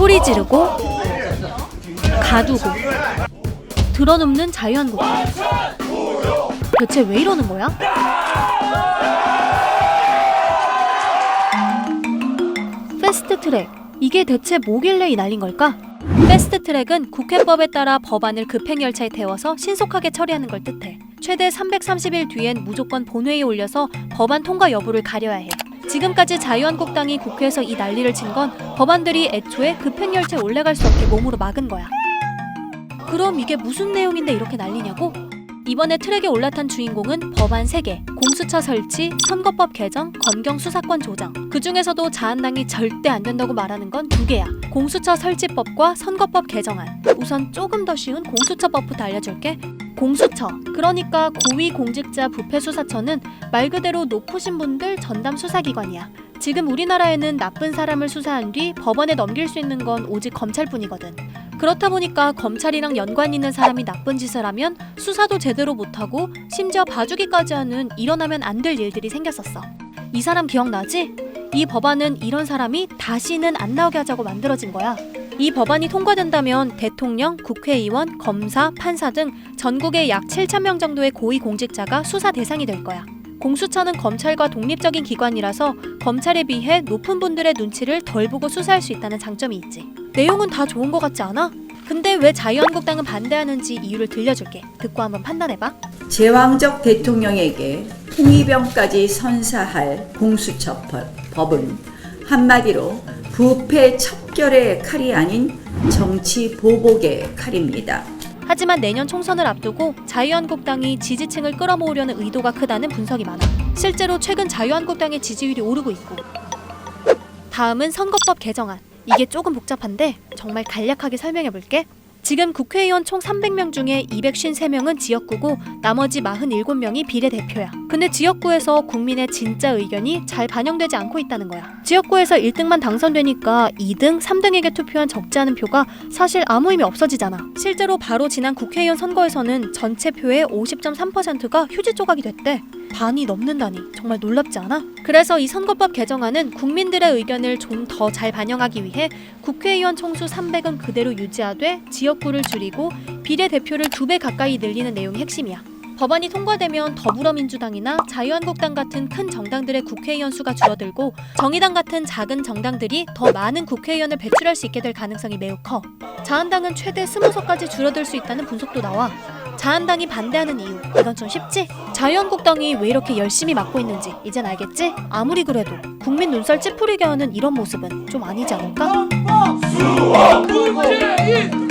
소리 지르고 가두고 드러눕는 자유한국당 대체 왜 이러는 거야? 패스트 트랙 이게 대체 뭐길래 이 난린 걸까? 패스트 트랙은 국회법에 따라 법안을 급행 열차에 태워서 신속하게 처리하는 걸 뜻해. 최대 330일 뒤엔 무조건 본회의에 올려서 법안 통과 여부를 가려야 해. 지금까지 자유한국당이 국회에서 이 난리를 친 건 법안들이 애초에 급행열차에 올라갈 수 없게 몸으로 막은 거야. 그럼 이게 무슨 내용인데 이렇게 난리냐고? 이번에 트랙에 올라탄 주인공은 법안 3개, 공수처 설치, 선거법 개정, 검경 수사권 조정. 그 중에서도 자한당이 절대 안 된다고 말하는 건 두 개야. 공수처 설치법과 선거법 개정안. 우선 조금 더 쉬운 공수처법부터 알려줄게. 공수처. 그러니까 고위공직자 부패수사처는 말 그대로 높으신 분들 전담 수사기관이야. 지금 우리나라에는 나쁜 사람을 수사한 뒤 법원에 넘길 수 있는 건 오직 검찰뿐이거든. 그렇다 보니까 검찰이랑 연관 있는 사람이 나쁜 짓을 하면 수사도 제대로 못하고 심지어 봐주기까지 하는 일어나면 안 될 일들이 생겼었어. 이 사람 기억나지? 이 법안은 이런 사람이 다시는 안 나오게 하자고 만들어진 거야. 이 법안이 통과된다면 대통령, 국회의원, 검사, 판사 등 전국의 약 7천 명 정도의 고위 공직자가 수사 대상이 될 거야. 공수처는 검찰과 독립적인 기관이라서 검찰에 비해 높은 분들의 눈치를 덜 보고 수사할 수 있다는 장점이 있지. 내용은 다 좋은 것 같지 않아? 근데 왜 자유한국당은 반대하는지 이유를 들려줄게. 듣고 한번 판단해봐. 제왕적 대통령에게 홍위병까지 선사할 공수처법은 한마디로 부패 척결의 칼이 아닌 정치 보복의 칼입니다. 하지만 내년 총선을 앞두고 자유한국당이 지지층을 끌어모으려는 의도가 크다는 분석이 많아. 실제로 최근 자유한국당의 지지율이 오르고 있고. 다음은 선거법 개정안. 이게 조금 복잡한데 정말 간략하게 설명해 볼게. 지금 국회의원 총 300명 중에 253명은 지역구고 나머지 47명이 비례대표야. 근데 지역구에서 국민의 진짜 의견이 잘 반영되지 않고 있다는 거야. 지역구에서 1등만 당선되니까 2등, 3등에게 투표한 적지 않은 표가 사실 아무 의미 없어지잖아. 실제로 바로 지난 국회의원 선거에서는 전체 표의 50.3%가 휴지 조각이 됐대. 반이 넘는다니 정말 놀랍지 않아? 그래서 이 선거법 개정안은 국민들의 의견을 좀 더 잘 반영하기 위해 국회의원 총수 300은 그대로 유지하되 지역구를 줄이고 비례대표를 두 배 가까이 늘리는 내용이 핵심이야. 법안이 통과되면 더불어민주당이나 자유한국당 같은 큰 정당들의 국회의원 수가 줄어들고 정의당 같은 작은 정당들이 더 많은 국회의원을 배출할 수 있게 될 가능성이 매우 커. 자한당은 최대 20석까지 줄어들 수 있다는 분석도 나와. 자한당이 반대하는 이유 이건 좀 쉽지? 자유한국당이 왜 이렇게 열심히 막고 있는지 이젠 알겠지? 아무리 그래도 국민 눈살 찌푸리게 하는 이런 모습은 좀 아니지 않을까? 수원 문재인